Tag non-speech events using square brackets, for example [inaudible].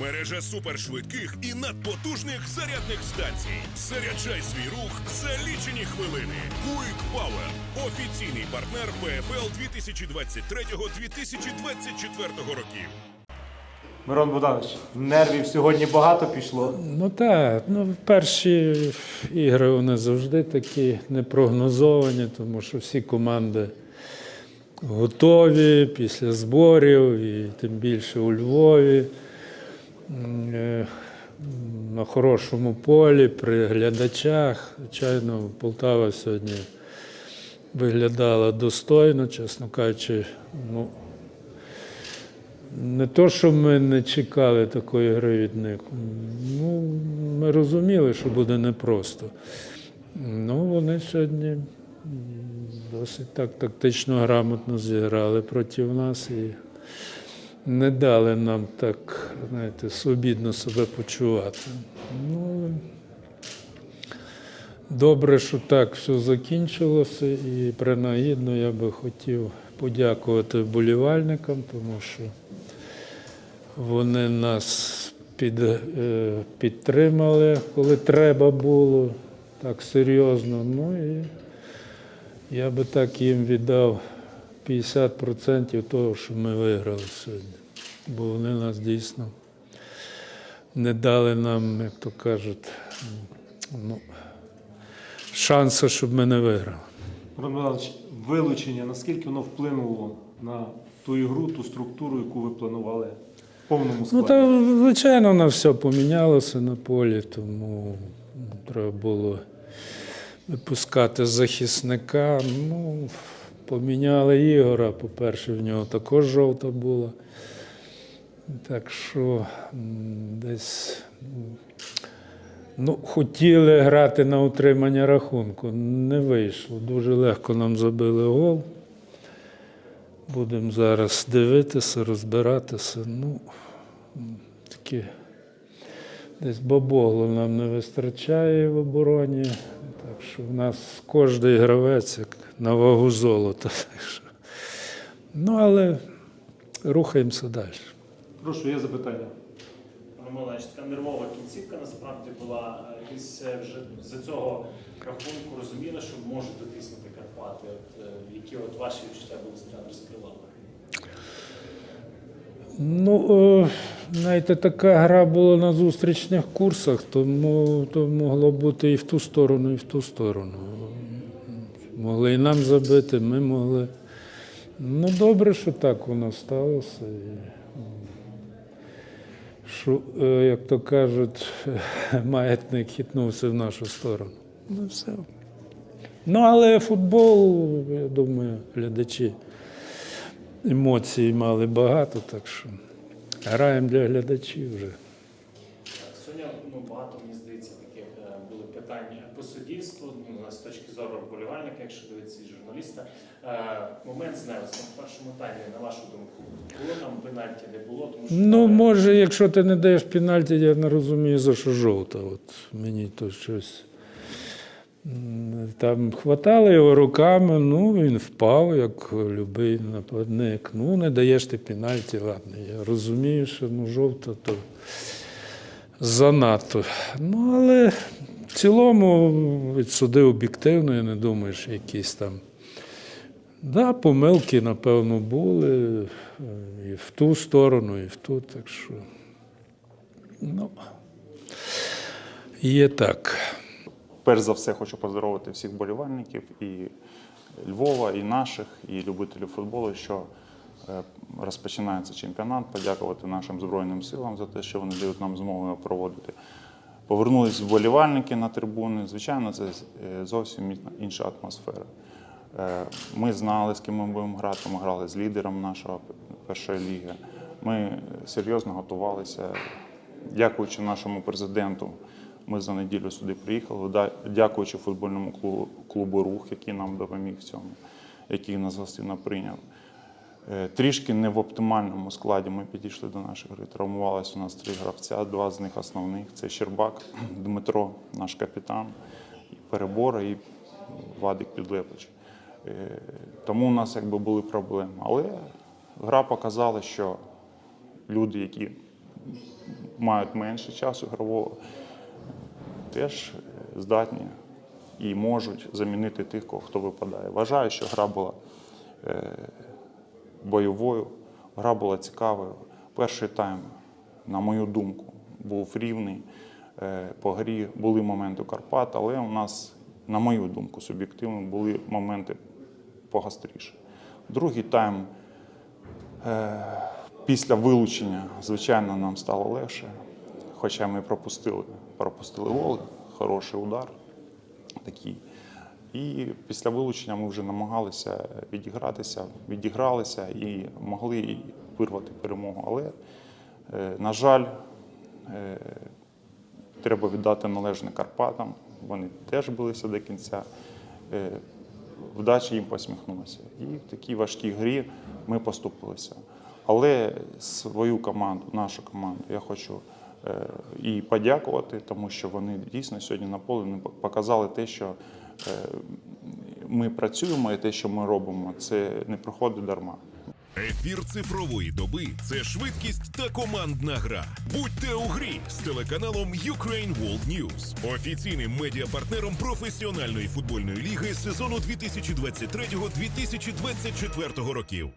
Мережа супершвидких і надпотужних зарядних станцій. Заряджай свій рух за лічені хвилини. Quick Power – офіційний партнер ПФЛ 2023-2024 років. Мирон Богданович, нервів сьогодні багато пішло. Ну так, ну перші ігри вони завжди такі непрогнозовані, тому що всі команди готові після зборів, і тим більше у Львові. Е, На хорошому полі, при глядачах. Звичайно, Полтава сьогодні виглядала достойно, чесно кажучи. Ну, не то, що ми не чекали такої гри від них. Ну, ми розуміли, що буде непросто. Ну, вони сьогодні досить так тактично грамотно зіграли проти нас і не дали нам так, знаєте, свобідно себе почувати. Ну, добре, що так все закінчилося, і принагідно я би хотів подякувати вболівальникам, тому що вони нас під, е, підтримали, коли треба було, так серйозно. Ну і я би так їм віддав 50% того, що ми виграли сьогодні. Бо вони нас дійсно не дали нам, як то кажуть, ну, шансу, щоб ми не виграли. Мирон Богданович, вилучення, наскільки воно вплинуло на ту ігру, ту структуру, яку ви планували в повному Ну, складі? та, звичайно, на все помінялося на полі, тому треба було випускати захисника. Ну, поміняли Ігора, по-перше, в нього також жовта була. Так що десь ну, хотіли грати на утримання рахунку. Не вийшло. Дуже легко нам забили гол. Будемо зараз дивитися, розбиратися. Ну, такі десь бабогло нам не вистачає в обороні. Так що в нас кожен гравець як на вагу золота. [laughs] Ну, але рухаємося далі. Прошу, є запитання. Пане Миколаївич, така нервова кінцівка насправді була. Якось е, вже за цього рахунку розуміли, що можуть дотиснути Карпати. От, е, які от ваші відчуття були з тренерської лави? Ну, е, знаєте, така гра була на зустрічних курсах, тому то могло бути і в ту сторону, і в ту сторону. Могли і нам забити, ми могли. Ну, добре, що так воно сталося. Що, е, як то кажуть, [laughs] маятник хитнувся в нашу сторону. Ну, все. Ну, але футбол, я думаю, глядачі емоцій мали багато, так що граємо для глядачів вже. Сьогодні ну, багато, мені здається, таких е, були питань по суддівству, ну, з точки зору вболівальника, якщо дивитися і журналіста. Е, Момент з Невесом в першому таймі, на вашу думку, було там пенальті, не було, тому що Ну, може, якщо ти не даєш пенальті, я не розумію, за що жовта. От мені то щось. Там хватали його руками, ну він впав, як любий нападник. Ну, не даєш ти пенальті, ладно. Я розумію, що ну, жовта то занадто. Ну, але в цілому відсудив об'єктивно, я не думаю, що якісь там. Да, помилки, напевно, були і в ту сторону, і в ту, так що. Ну, є так. Перш за все хочу поздоровити всіх болівальників і Львова, і наших, і любителів футболу, що е, розпочинається чемпіонат. Подякувати нашим Збройним силам за те, що вони дають нам змогу його проводити. Повернулись вболівальники на трибуни. Звичайно, це е, зовсім інша атмосфера. Е, Ми знали, з ким ми будемо грати. Ми грали з лідером нашого першої ліги. Ми серйозно готувалися. Дякуючи нашому президенту, ми за неділю сюди приїхали. Дякуючи футбольному клубу, Рух, який нам допоміг в цьому, який нас гостинно прийняв. Е, Трішки не в оптимальному складі ми підійшли до нашої гри. Травмувалися у нас три гравця, два з них основних. Це Щербак, Дмитро, наш капітан, Перебора і Вадик Підлепич. Е, Тому у нас якби були проблеми. Але гра показала, що люди, які мають менше часу ігрового, теж здатні і можуть замінити тих, хто випадає. Вважаю, що гра була е, бойовою, гра була цікавою. Перший тайм, на мою думку, був рівний. Е, По грі були моменти Карпат, але у нас, на мою думку, суб'єктивно, були моменти погостріше. Другий тайм е, після вилучення, звичайно, нам стало легше. Хоча ми пропустили, пропустили гол, хороший удар такий. І після вилучення ми вже намагалися відігратися, відігралися і могли вирвати перемогу. Але, е, на жаль, е, треба віддати належне Карпатам. Вони теж билися до кінця. Е, Вдача їм посміхнулася. І в такій важкій грі ми поступилися. Але свою команду, нашу команду, я хочу і подякувати, тому що вони дійсно сьогодні на полі вони показали те, що е, ми працюємо, і те, що ми робимо, це не проходить дарма. Ефір цифрової доби це швидкість та командна гра. Будьте у грі з телеканалом Ukraine World News, офіційним медіапартнером професіональної футбольної ліги сезону 2023-2024 років.